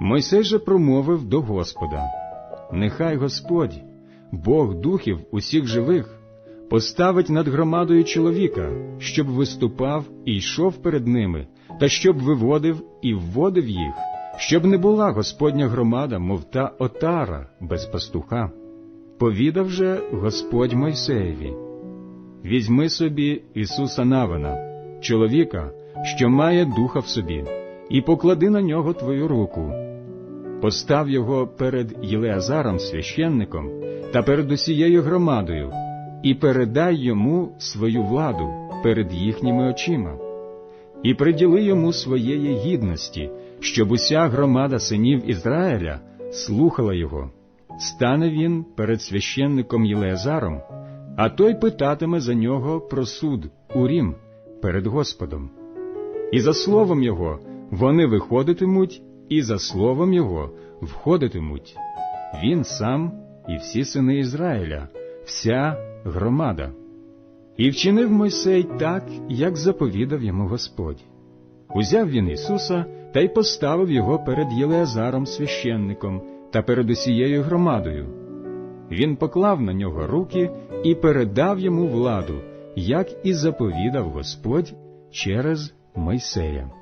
Мойсей же промовив до Господа: Нехай Господь, Бог духів усіх живих, поставить над громадою чоловіка, щоб виступав і йшов перед ними, та щоб виводив і вводив їх, щоб не була Господня громада, мов та отара без пастуха. Повідав же Господь Мойсеєві: Візьми собі Ісуса Навина, чоловіка, що має духа в собі, і поклади на нього твою руку. Постав його перед Єлеазаром священником та перед усією громадою, і передай йому свою владу перед їхніми очима, і приділи йому своєї гідності, щоб уся громада синів Ізраїля слухала його. Стане він перед священником Єлеазаром, а той питатиме за нього про суд Урім перед Господом. І за словом його вони виходитимуть, і за словом його входитимуть. Він сам і всі сини Ізраїля, вся громада. І вчинив Мойсей так, як заповідав йому Господь. Узяв він Ісуса та й поставив його перед Єлеазаром священником та перед усією громадою. Він поклав на нього руки і передав йому владу, як і заповідав Господь через Мойсея.